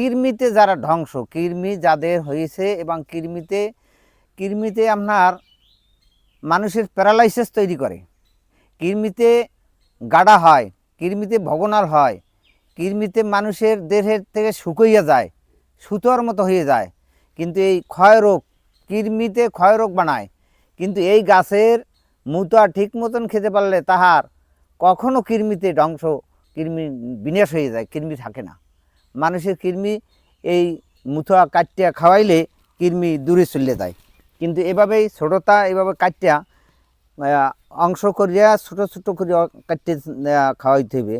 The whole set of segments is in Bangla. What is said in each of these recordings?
কৃমিতে যারা ধ্বংস, কৃমি যাদের হয়েছে এবং কৃমিতে কৃমিতে আপনার মানুষের প্যারালাইসিস তৈরি করে। কৃমিতে গাডা হয়, কৃমিতে ভগনার হয়, কৃমিতে মানুষের দেহের থেকে শুকইয়া যায়, সুতোর মতো হয়ে যায়। কিন্তু এই ক্ষয় রোগ, কৃমিতে ক্ষয় রোগ বানায়। কিন্তু এই গাছের মুতা ঠিক মতন খেতে পারলে তাহার কখনো কৃমিতে ধ্বংস, কৃমি বিনাশ হয়ে যায়, কৃমি থাকে না। মানুষের কৃমি এই মুথা কাটিয়া খাওয়াইলে কৃমি দূরে চলে যায়। কিন্তু এভাবেই ছোটতা এভাবে কাটিয়া অংশ করিয়া ছোট ছোট করে কাটতে খাওয়াইতে হইবে।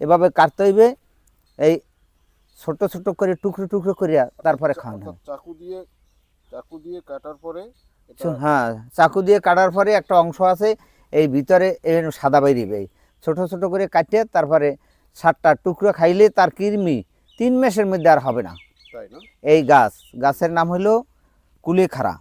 এভাবে কাটতে হইবে এই ছোট ছোট করে টুকরো টুকরো করিয়া তারপরে খাওয়ানো চাকু দিয়ে চাকু দিয়ে কাটার পরে হ্যাঁ চাকু দিয়ে কাটার পরে একটা অংশ আছে এই ভিতরে সাদা বেরিয়ে এই ছোট ছোট করে কাটিয়ে তারপরে সাতটা টুকরো খাইলে তার কৃমি তিন মাসের মধ্যে আর হবে না। তাই না? এই গাছ গাছের নাম হলো কুলেখাড়া।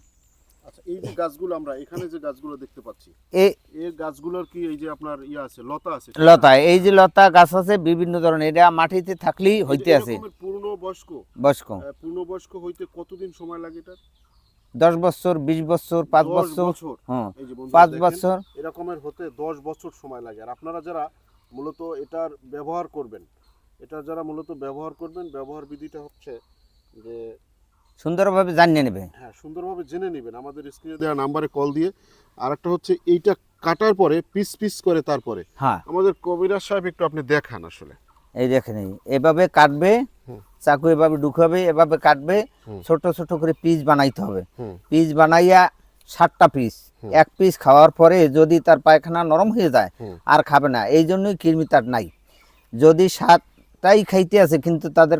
আচ্ছা এই যে গাছগুলো আমরা এখানে যে গাছগুলো দেখতে পাচ্ছি এই এই গাছগুলোর কি এই যে আপনার ইয়ে আছে লতা আছে? লতা এই যে লতা গাছ আছে বিভিন্ন ধরনের এটা মাটিতে থাকলেই হইতে আছে। পূর্ণ বয়স্ক বয়স্ক। পূর্ণ বয়স্ক হইতে কতদিন সময় লাগে এটা দশ বছর বিশ বছর পাঁচ বছর বছর। হ্যাঁ পাঁচ বছর। এরকমের হতে দশ বছর সময় লাগে। আর আপনারা যারা মূলত এটার ব্যবহার করবেন এটা যারা মূলত ব্যবহার করবেন ব্যবহার বিধিটা হচ্ছে যে সুন্দরভাবে জানিয়ে নেবে। হ্যাঁ সুন্দরভাবে জেনে নেবেন। আমাদের স্ক্রিনে দেওয়া নাম্বারে কল দিয়ে। আর একটা হচ্ছে এইটা কাটার পরে পিস পিস করে তারপরে। হ্যাঁ। আমাদের কবিরাজ সাহেব একটু আপনি দেখান আসলে। এই দেখেন এভাবে কাটবে চাকু এভাবে ঢুকাবে এভাবে কাটবে। ছোট ছোট করে পিস বানাইতে হবে। পিস বানাইয়া সাতটা পিস। এক পিস খাওয়ার পরে যদি তার পায়খানা নরম হয়ে যায় আর খাবে না এই জন্যই কৃমি তার নাই। যদি সাতটাই খাইতে আছে কিন্তু তাদের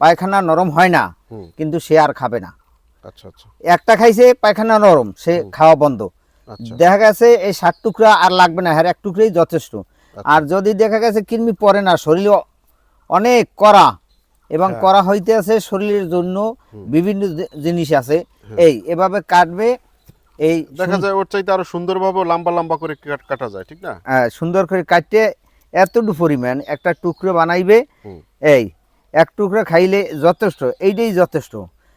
পায়খানা নরম হয় না কিন্তু সে আর খাবে না। আচ্ছা আচ্ছা। একটা খাইছে পায়খানা নরম সে খাওয়া বন্ধ। আচ্ছা। দেখা গেছে এই ষাট টুকরা আর লাগবে না হ্যাঁ এক টুকরাই যথেষ্ট। আর যদি দেখা গেছে কৃমি পড়ে না শরীর অনেক করা এবং হ্যাঁ। করা হইতে আছে শরীরের জন্য বিভিন্ন জিনিস আছে। হ্যাঁ। এই এভাবে কাটবে এই দেখা যায় ওর চাইতে আরও সুন্দরভাবে লম্বা লম্বা করে কাটা যায় ঠিক না? আহ, সুন্দর করে কাটতে এতটুকু পরিমাণ একটা টুকরো বানাইবে। এই এক টুকরো খাইলে যথেষ্ট এইটাই যথেষ্ট।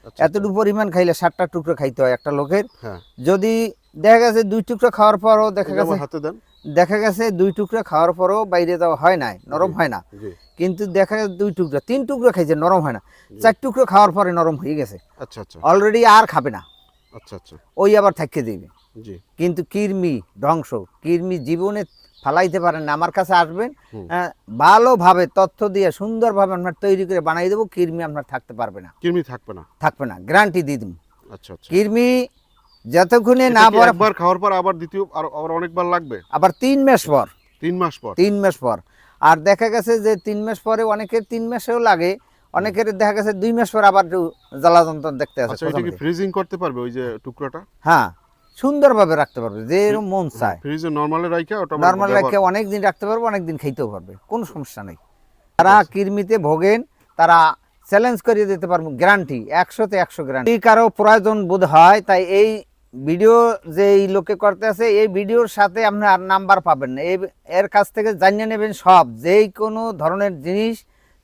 আচ্ছা, এতটুকু পরিমাণ খাইলে সাতটা টুকরো খাইতে হয় একটা লোকের। হ্যাঁ। যদি দেখা গেছে দুই টুকরো খাওয়ার পরও দেখা গেছে দেখা গেছে দুই টুকরো খাওয়ার পরও বাইরে যাওয়া হয় নাই নরম হয় না। কিন্তু দেখা গেছে দুই টুকরো তিন টুকরো খাইছে নরম হয় না। চার টুকরো খাওয়ার পরে নরম হয়ে গেছে। আচ্ছা আচ্ছা। অলরেডি আর খাবে না। আচ্ছা আচ্ছা। ওই আবার থাকিয়ে দিবে। কিন্তু কৃমি ধ্বংস কৃমি জীবনে ফালাইতে পারেন না। আমার কাছে আসবেন হ্যাঁ, ভালোভাবে তথ্য দিয়ে সুন্দরভাবে আপনার তৈরি করে বানাই দেবো কৃমি আপনার থাকতে পারবে না। কৃমি থাকবে না? থাকবে না গ্যারান্টি দিয়ে দেবো। আচ্ছা আচ্ছা। কৃমি যতক্ষণে না বড় একবার খাওয়ার পর আবার দ্বিতীয় আর আবার অনেকবার লাগবে? আবার তিন মাস পর। তিন মাস পর? তিন মাস পর। আর দেখা গেছে যে তিন মাস পরে অনেকের তিন মাসেও লাগে অনেকের দেখা গেছে দুই মাস পর আবার জ্বালা যন্ত্রণা দেখতে আসে আচ্ছা ফ্রিজিং করতে পারবে ওই যে টুকরাটা? হ্যাঁ। সুন্দরভাবে রাখতে পারবে যে এরকম মন চায়। ফ্রিজে নরমালে রাইখা ওটা নর্মাল রাখে অনেক দিন রাখতে পারবে অনেক দিন খাইতেও পারবে কোনো সমস্যা নেই। তারা কৃমিতে ভোগেন তারা চ্যালেঞ্জ করিয়ে দিতে পারব গ্যারান্টি একশোতে একশো গ্যারান্টি কারও প্রয়োজন বোধ হয় তাই এই ভিডিও যে এই লোকে করতে আছে এই ভিডিওর সাথে আপনার নাম্বার পাবেন না। এই এর কাছ থেকে জানিয়ে নেবেন সব যেই কোনো ধরনের জিনিস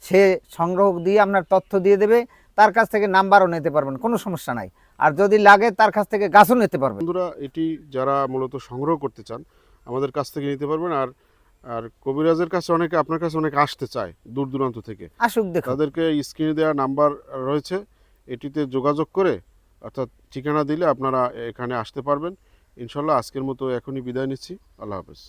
সে সংগ্রহ দিয়ে আপনার তথ্য দিয়ে দেবে তার কাছ থেকে নাম্বারও নিতে পারবেন কোনো সমস্যা নাই। আর যদি লাগে তার কাছ থেকে গাছও নিতে পারবেন। বন্ধুরা এটি যারা মূলত সংগ্রহ করতে চান আমাদের কাছ থেকে নিতে পারবেন। আর আর কবিরাজের কাছে অনেকে আপনার কাছে অনেকে আসতে চায় দূর দূরান্ত থেকে। আসুক দেখুন তাদেরকে স্ক্রিনে দেওয়া নাম্বার রয়েছে। এটিতে যোগাযোগ করে অর্থাৎ ঠিকানা দিলে আপনারা এখানে আসতে পারবেন। ইনশাল্লাহ আজকের মতো এখনই বিদায় নিচ্ছি। আল্লাহ হাফেজ।